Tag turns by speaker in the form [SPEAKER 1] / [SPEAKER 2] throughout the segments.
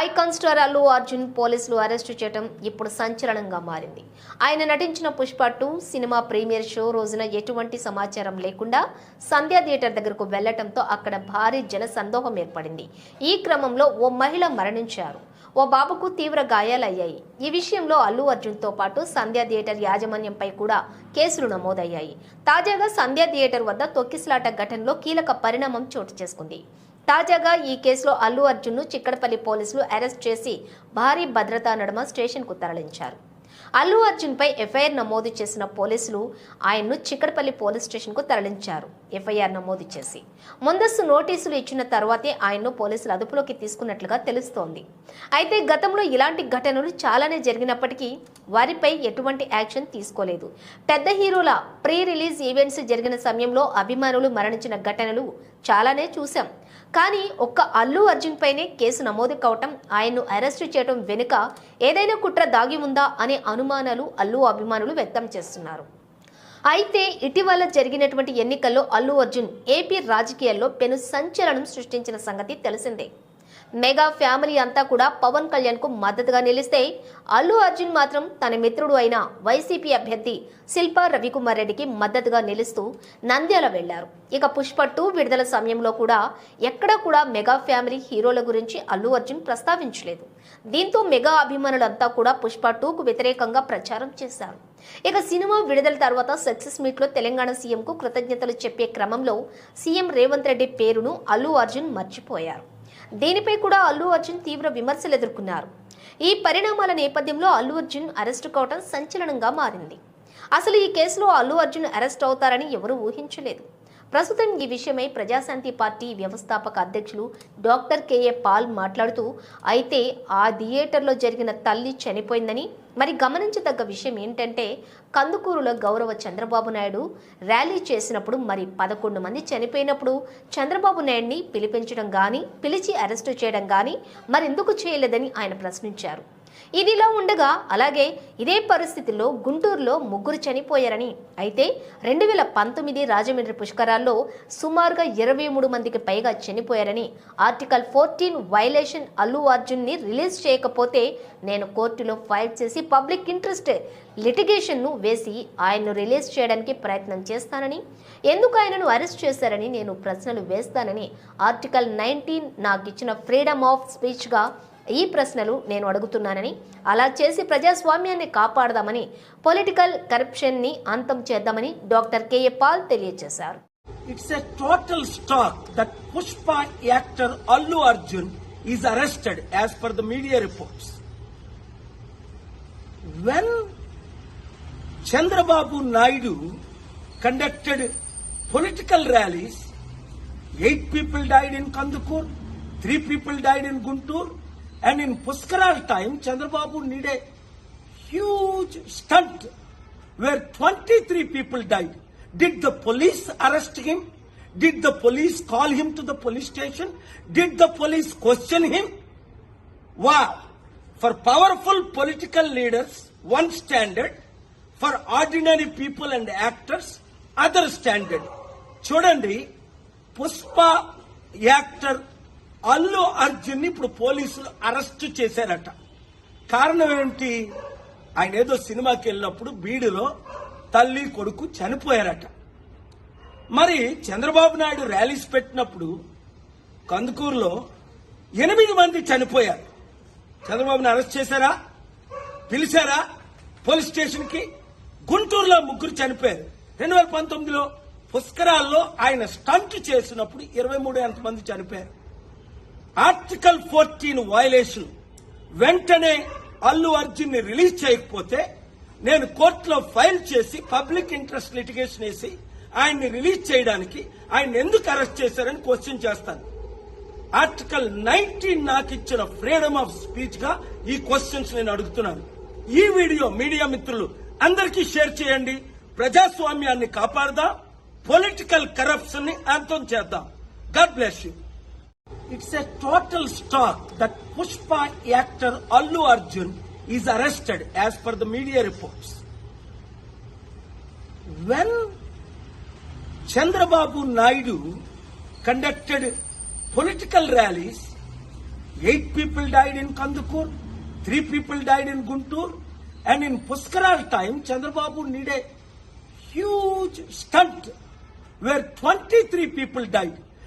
[SPEAKER 1] Icon star Allu Arjun పోలీసులు arrest చేయడం ఇప్పుడు సంచలనంగా మారింది. ఆయన నటించిన Pushpa two cinema premiere show రోజున ఎటువంటి సమాచారం లేకుండా సంధ్యా థియేటర్ దగ్గరకు వెళ్ళటంతో అక్కడ భారీ జన సందోహం ఏర్పడింది. ఈ క్రమంలో ఓ మహిళ మరణించారు. ఓ బాబుకు తీవ్ర గాయాలయ్యాయి. ఈ విషయంలో అల్లు అర్జున్తో పాటు సంధ్యా థియేటర్ యాజమాన్యంపై కూడా కేసులు నమోదయ్యాయి. తాజాగా సంధ్యా థియేటర్ వద్ద తొక్కిసలాట ఘటనలో కీలక పరిణామం చోటు చేసుకుంది. తాజాగా ఈ కేసులో అల్లు అర్జున్ను చిక్కడపల్లి పోలీసులు అరెస్ట్ చేసి భారీ భద్రతా నడుమ స్టేషన్కు తరలించారు. అల్లు అర్జున్పై ఎఫ్ఐఆర్ నమోదు చేసిన పోలీసులు ఆయన్ను చిక్కడపల్లి పోలీస్ స్టేషన్కు తరలించారు. ఎఫ్ఐఆర్ నమోదు చేసి ముందస్తు నోటీసులు ఇచ్చిన తర్వాతే ఆయన్ను పోలీసులు అదుపులోకి తీసుకున్నట్లుగా తెలుస్తోంది. అయితే గతంలో ఇలాంటి ఘటనలు చాలానే జరిగినప్పటికీ వారిపై ఎటువంటి యాక్షన్ తీసుకోలేదు. పెద్ద హీరోల ప్రీ రిలీజ్ ఈవెంట్స్ జరిగిన సమయంలో అభిమానులు మరణించిన ఘటనలు చాలానే చూశాం. కానీ ఒక్క అల్లు అర్జున్ పైనే కేసు నమోదు కావటం ఆయన్ను అరెస్టు చేయడం వెనుక ఏదైనా కుట్ర దాగి ఉందా అనే అనుమానాలు అల్లు అభిమానులు వ్యక్తం చేస్తున్నారు. అయితే ఇటీవల జరిగినటువంటి ఎన్నికల్లో అల్లు అర్జున్ ఏపీ రాజకీయాల్లో పెను సంచలనం సృష్టించిన సంగతి తెలిసిందే. మెగా ఫ్యామిలీ అంతా కూడా పవన్ కళ్యాణ్కు మద్దతుగా నిలిస్తే అల్లు అర్జున్ మాత్రం తన మిత్రుడు అయిన వైసీపీ అభ్యర్థి శిల్పా రవికుమార్ రెడ్డికి మద్దతుగా నిలుస్తూ నంద్యాల వెళ్ళారు. ఇక పుష్ప టూ విడుదల సమయంలో కూడా ఎక్కడా కూడా మెగా ఫ్యామిలీ హీరోల గురించి అల్లు అర్జున్ ప్రస్తావించలేదు. దీంతో మెగా అభిమానులంతా కూడా పుష్ప టూకు వ్యతిరేకంగా ప్రచారం చేశారు. ఇక సినిమా విడుదల తర్వాత సక్సెస్ మీట్లో తెలంగాణ సీఎంకు కృతజ్ఞతలు చెప్పే క్రమంలో సీఎం రేవంత్ రెడ్డి పేరును అల్లు అర్జున్ మర్చిపోయారు. దీనిపై కూడా అల్లు అర్జున్ తీవ్ర విమర్శలు ఎదుర్కొన్నారు. ఈ పరిణామాల నేపథ్యంలో అల్లు అర్జున్ అరెస్టు కావడం సంచలనంగా మారింది. అసలు ఈ కేసులో అల్లు అర్జున్ అరెస్ట్ అవుతారని ఎవరూ ఊహించలేదు. ప్రస్తుతం ఈ విషయమై ప్రజాశాంతి పార్టీ వ్యవస్థాపక అధ్యక్షులు డాక్టర్ కేఏ పాల్ మాట్లాడుతూ అయితే ఆ థియేటర్లో జరిగిన తల్లి చనిపోయిందని మరి గమనించదగ్గ విషయం ఏంటంటే కందుకూరులో గౌరవ చంద్రబాబు నాయుడు ర్యాలీ చేసినప్పుడు మరి పదకొండు మంది చనిపోయినప్పుడు చంద్రబాబు నాయుడిని పిలిపించడం కానీ పిలిచి అరెస్టు చేయడం కానీ మరెందుకు చేయలేదని ఆయన ప్రశ్నించారు. ఇదిలా ఉండగా అలాగే ఇదే పరిస్థితిలో గుంటూరులో ముగ్గురు చనిపోయారని. అయితే రెండు వేల పంతొమ్మిది రాజమండ్రి పుష్కరాల్లో సుమారుగా ఇరవై మూడు మందికి పైగా చనిపోయారని ఆర్టికల్ ఫోర్టీన్ వైలేషన్ అల్లు అర్జున్ని రిలీజ్ చేయకపోతే నేను కోర్టులో ఫైల్ చేసి పబ్లిక్ ఇంట్రెస్ట్ లిటిగేషన్ను వేసి ఆయన్ను రిలీజ్ చేయడానికి ప్రయత్నం చేస్తానని ఎందుకు ఆయనను అరెస్ట్ చేశారని నేను ప్రశ్నలు వేస్తానని ఆర్టికల్ నైన్టీన్ నాకు ఇచ్చిన ఫ్రీడమ్ ఆఫ్ స్పీచ్గా ఈ ప్రశ్నలు నేను అడుగుతున్నానని అలా చేసి ప్రజాస్వామ్యాన్ని కాపాడదామని పొలిటికల్ కరప్షన్ని అంతం చేద్దామని డాక్టర్ కేఏ పాల్ తెలియజేశారు
[SPEAKER 2] it's a total stack that Pushpa actor Allu Arjun is arrested as per the media reports when Chandrababu Naidu conducted political rallies eight people died in Kandukur three people died in Guntur and in Puskaral time, Chandrababu did a huge stunt where 23 people died. Did the police arrest him? Did the police call him to the police station? Did the police question him? Wow! For powerful political leaders, one standard. For ordinary people and actors, other standard. చూడండి Pushpa actor Allu Arjun ఇప్పుడు పోలీసులు arrest చేశారట. కారణం ఏమిటి? ఆయన ఏదో సినిమాకి వెళ్ళినప్పుడు బీడులో తల్లి కొడుకు చనిపోయారట. మరి చంద్రబాబు నాయుడు ర్యాలీస్ పెట్టినప్పుడు కందుకూరులో ఎనిమిది మంది చనిపోయారు. చంద్రబాబుని అరెస్ట్ చేశారా? పిలిచారా? పోలీస్ స్టేషన్కి? గుంటూరులో ముగ్గురు చనిపోయారు. రెండు వేల పంతొమ్మిదిలో పుష్కరాల్లో ఆయన స్టంట్ చేసినప్పుడు ఇరవై మూడు ఎంతమంది చనిపోయారు. ఆర్టికల్ ఫోర్టీన్ వయలేషన్ వెంటనే అల్లు అర్జున్ని రిలీజ్ చేయకపోతే నేను కోర్టులో ఫైల్ చేసి పబ్లిక్ ఇంట్రెస్ట్ లిటిగేషన్ వేసి ఆయన్ని రిలీజ్ చేయడానికి ఆయన ఎందుకు అరెస్ట్ చేశారని క్వశ్చన్ చేస్తాను. ఆర్టికల్ నైన్టీన్ నాకు ఇచ్చిన ఫ్రీడమ్ ఆఫ్ స్పీచ్గా ఈ క్వశ్చన్స్ నేను అడుగుతున్నాను. ఈ వీడియో మీడియా మిత్రులు అందరికీ షేర్ చేయండి. ప్రజాస్వామ్యాన్ని కాపాడదాం. పొలిటికల్ కరప్షన్ని అంతం చేద్దాం. God bless you. It's a total stock that Pushpa actor Allu Arjun is arrested as per the media reports. When Chandrababu Naidu conducted political rallies, Eight people died in Kandukur, three people died in Guntur, and in Puskaral time, Chandrababu need a huge stunt where 23 people died.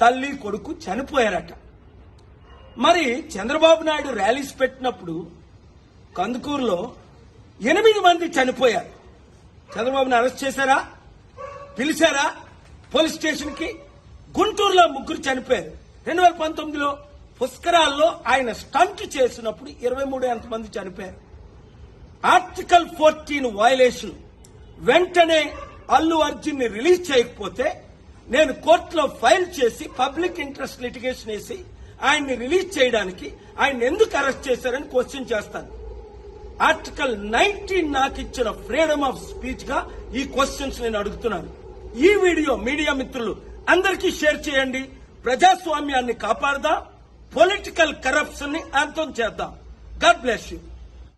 [SPEAKER 2] తల్లి కొడుకు చనిపోయారట. మరి Chandrababu Naidu rallies పెట్టినప్పుడు కందుకూరులో ఎనిమిది మంది చనిపోయారు. చంద్రబాబుని arrest చేశారా? పిలిచారా? పోలీస్ స్టేషన్కి? గుంటూరులో ముగ్గురు చనిపోయారు. రెండు వేల పంతొమ్మిదిలో పుష్కరాల్లో ఆయన స్టంట్ చేసినప్పుడు ఇరవై మూడు ఎంతమంది చనిపోయారు. ఆర్టికల్ ఫోర్టీన్ వయలేషన్ వెంటనే అల్లు అర్జున్ని రిలీజ్ చేయకపోతే నేను కోర్టులో ఫైల్ చేసి పబ్లిక్ ఇంట్రెస్ట్ లిటిగేషన్ వేసి ఆయన్ని రిలీజ్ చేయడానికి ఆయన ఎందుకు అరెస్ట్ చేశారని క్వశ్చన్ చేస్తాను. ఆర్టికల్ నైన్టీన్ నాకు ఇచ్చిన ఫ్రీడమ్ ఆఫ్ స్పీచ్గా ఈ క్వశ్చన్స్ నేను అడుగుతున్నాను. ఈ వీడియో మీడియా మిత్రులు అందరికీ షేర్ చేయండి. ప్రజాస్వామ్యాన్ని కాపాడదాం. పొలిటికల్ కరప్షన్ని అంతం చేద్దాం. God bless you.